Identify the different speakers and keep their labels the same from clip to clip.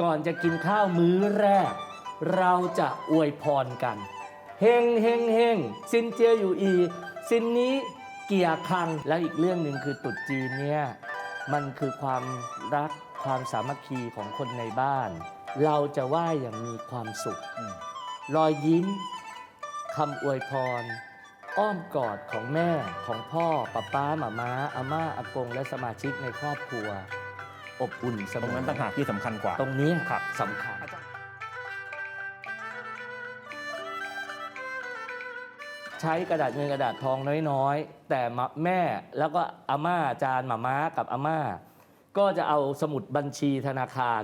Speaker 1: ก่อนจะกินข้าวมื้อแรก เราจะอวยพรกันเฮงเฮงเฮงซินเจียอยู่อี ซินนี้เกียร์คังแล้วอีกเรื่องหนึ่งคือตรุษจีนเนี่ยมันคือความรักความสามัคคีของคนในบ้าน เราจะไหว้อย่างมีความสุข รอยยิ้มคำอวยพร อ้อมกอดของแม่ของพ่อป้าป้าหมาม้าอาม่าอากง และสมาชิกในครอบครัว อบอุ่นเส
Speaker 2: ต
Speaker 1: ม
Speaker 2: รง
Speaker 1: อ
Speaker 2: นั้นต่างหากที่สำคัญกว่า
Speaker 1: ตรงนี้
Speaker 2: ครับ
Speaker 1: สำคัญ ใช้กระดาษเงินกระดาษทองน้อยๆ แต่มะแม่แล้วก็อาม่าอาจารย์หมาม้ากับอาม่า ก็จะเอาสมุดบัญชีธนาคาร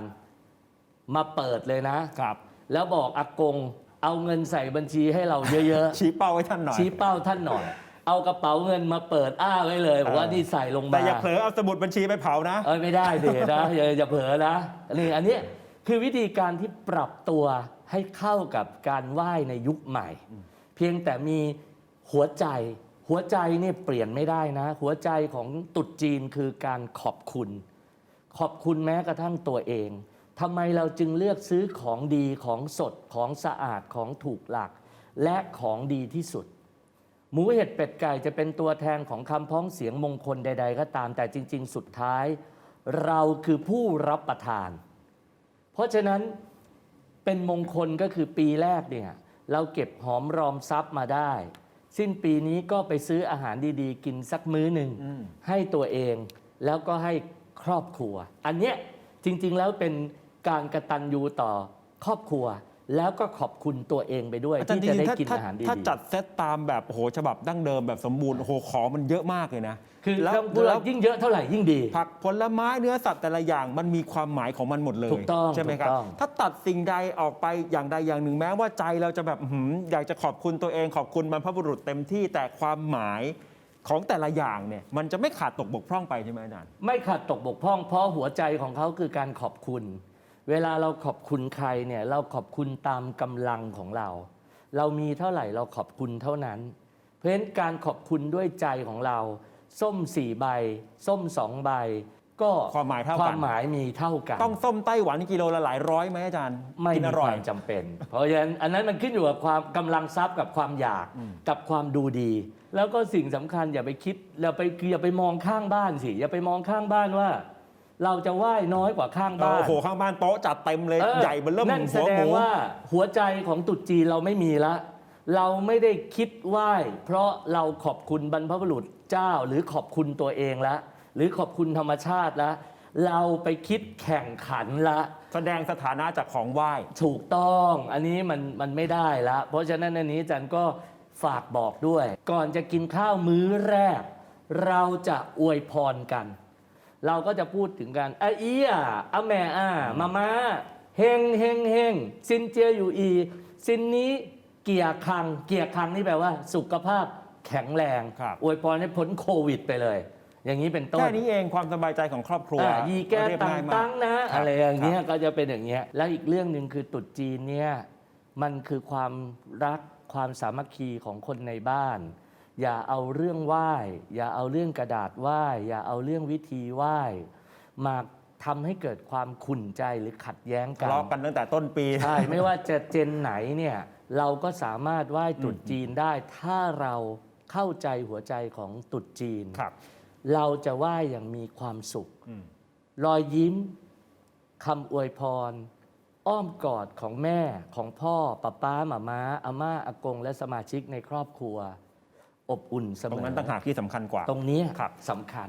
Speaker 1: มาเปิดเลยนะ
Speaker 2: ครับ
Speaker 1: แล้วบอกอากงเอาเงินใส่บัญชีให้เราเยอะ
Speaker 2: ชี้เป้าให้ท่านหน่อย
Speaker 1: ๆชี้เป้าท่านหน่อย เอากระเป๋าเงินมาเปิดอ้าไว้เลยบอกว่า
Speaker 2: เออ
Speaker 1: นี่ใส่ลงมา
Speaker 2: แต่อย่าเผลอเอาสมุดบัญชีไปเผานะ
Speaker 1: เอ้ยไม่ได้เดนะอย่าอย่าเผลอนะนี่อันนี้คือวิธีการที่ปรับตัวให้เข้ากับการไหว้ในยุคใหม่ เพียงแต่มีหัวใจ หัวใจเนี่ยเปลี่ยนไม่ได้นะ หัวใจของตรุษจีนคือการขอบคุณ ขอบคุณแม้กระทั่งตัวเองทำไมเราจึงเลือกซื้อของดีของสดของสะอาดของถูกหลัก และของดีที่สุด หมูเห็ดเป็ดไก่จะเป็นตัวแทนของคำพ้องเสียงมงคลใด ๆ ก็ตามแต่จริง ๆ สุดท้าย เราคือผู้รับประทาน เพราะฉะนั้นเป็นมงคลก็คือปีแรกเนี่ยเราเก็บหอมรอมทรัพย์มาได้ สิ้นปีนี้ก็ไปซื้ออาหารดีๆ กินสักมื้อหนึ่ง
Speaker 2: อืม
Speaker 1: ให้ตัวเองแล้วก็ให้ครอบครัว อันเนี้ยจริงๆแล้วเป็นการกระตันยูต่อครอบครัว แล้วก็ขอบคุณตัวเองไปด้วย
Speaker 2: อาจารย์
Speaker 1: ที่จะได้
Speaker 2: จริงๆ
Speaker 1: กิน
Speaker 2: ถ้า
Speaker 1: อาหารดี
Speaker 2: ถ้า
Speaker 1: ๆ
Speaker 2: จัดเซตตามแบบโอ้โหฉบับดั้งเดิมแบบสมบูรณ์โอ้โหของมันเยอะมากเลยนะ
Speaker 1: คือ
Speaker 2: แล้ว
Speaker 1: เรา
Speaker 2: แล้ว
Speaker 1: ยิ่งเยอะเท่าไหร่ยิ่งดี
Speaker 2: ผักผลไม้เนื้อสัตว์แต่ละอย่างมันมีความหมายของมันหมดเลย
Speaker 1: ถูกต้อง
Speaker 2: ใช่ไหมครับ
Speaker 1: ถูกต้อง
Speaker 2: ถ้าตัดสิ่งใดออกไปอย่างใดอย่างหนึ่งแม้ว่าใจเราจะแบบอื้อหืออยากจะขอบคุณตัวเองขอบคุณบรรพบุรุษเต็มที่แต่ความหมายของแต่ละอย่างเนี่ยมันจะไม่ขาดตกบกพร่องไปใช่ไหมอาจารย์
Speaker 1: ไม่ขาดตกบกพร่องเพราะหัวใจของเขาคือการขอบคุณ เวลาเราขอบคุณใครเนี่ยเราขอบคุณตามกำลังของเรา เรามีเท่าไหร่เราขอบคุณเท่านั้น เพราะฉะนั้นการขอบคุณด้วยใจของเรา ส้มสี่ใบ ส้มสองใบ ก็
Speaker 2: ความหมายเท่ากัน
Speaker 1: ความหมายมีเท่ากัน
Speaker 2: ต้องส้มไต้หวันกิโลละหลายร้อยไหมอาจารย์
Speaker 1: ไม่
Speaker 2: กิน
Speaker 1: มี
Speaker 2: อ
Speaker 1: ค
Speaker 2: ร่อ
Speaker 1: วายมจำเป็น เพราะฉะนั้นอันนั้นมันขึ้นอยู่กับความกำลังทรัพย์กับความอยาก
Speaker 2: อืม
Speaker 1: กับความดูดี แล้วก็สิ่งสำคัญอย่าไปคิดอย่าไปอย่าไปมองข้างบ้านสิอย่าไปมองข้างบ้านว่า เราจะไหว้น้อยกว่าข้างบ้าน
Speaker 2: โอ้โหข้างบ้านโต๊ะจัดเต็มเลย
Speaker 1: ออ
Speaker 2: ใหญ่เบนเริ่ม
Speaker 1: นั่นแส
Speaker 2: หัว
Speaker 1: ด
Speaker 2: ห
Speaker 1: ง
Speaker 2: มู
Speaker 1: ว่าหัวใจของตรุษจีนเราไม่มีละ เราไม่ได้คิดไหว้เพราะเราขอบคุณบรรพบุรุษเจ้า หรือขอบคุณตัวเองละ หรือขอบคุณธรรมชาติละเราไปคิดแข่งขันละ
Speaker 2: แสดงสถานะจากของไหว้
Speaker 1: ถูกต้องอันนี้มันมันไม่ได้ละ เพราะฉะนั้นอันนี้อาจารย์ก็ฝากบอกด้วย ก่อนจะกินข้าวมื้อแรก เราจะอวยพรกัน เราก็จะพูดถึงกันอาเอียอาแม่อามามาเฮงเฮงเฮงซินเจียอยู่อี ซินนี้เกียร์คัง เกียร์คังนี่แปลว่าสุขภาพแข็งแรง
Speaker 2: ครับ
Speaker 1: อวยพรให้พ้นโควิดไปเลย อย่างนี้เป็นต้น
Speaker 2: แค่นี้เองความสบายใจของครอบครัว
Speaker 1: อะยีแก้
Speaker 2: เรียบ
Speaker 1: ตัง
Speaker 2: ง่ายมาก
Speaker 1: ตังนะ
Speaker 2: ครับ
Speaker 1: อะไรอย่างเงี้ย
Speaker 2: ครับ
Speaker 1: ก็จะเป็นอย่างเงี้ยแล้วอีกเรื่องหนึ่งคือตรุษจีนเนี่ยมันคือความรักความสามัคคีของคนในบ้าน อย่าเอาเรื่องไหว้ อย่าเอาเรื่องกระดาษไหว้ อย่าเอาเรื่องวิธีไหว้ มาทำให้เกิดความขุ่นใจหรือขัดแย้งกั
Speaker 2: ทะ
Speaker 1: น
Speaker 2: เลาะกันตั้งแต่ต้นปี
Speaker 1: ใช่ ไม่ว่าจะเจนไหนเนี่ยเราก็สามารถไหว้ตรุษจีนได้ ถ้าเราเข้าใจหัวใจของตรุษจีน
Speaker 2: ครับ
Speaker 1: เราจะไหว้อย่างมีความสุข
Speaker 2: อืม
Speaker 1: รอยยิ้มคำอวยพร อ้อมกอดของแม่ของพ่อป้าป้าหมาม้าอาม่าอากง และสมาชิกในครอบครัว อบอุ่นเส
Speaker 2: ต
Speaker 1: ม
Speaker 2: รง
Speaker 1: อ
Speaker 2: นั้นต่างหากที่สำคัญกว่า
Speaker 1: ตรงเนี้ย
Speaker 2: ครับ
Speaker 1: สำคัญ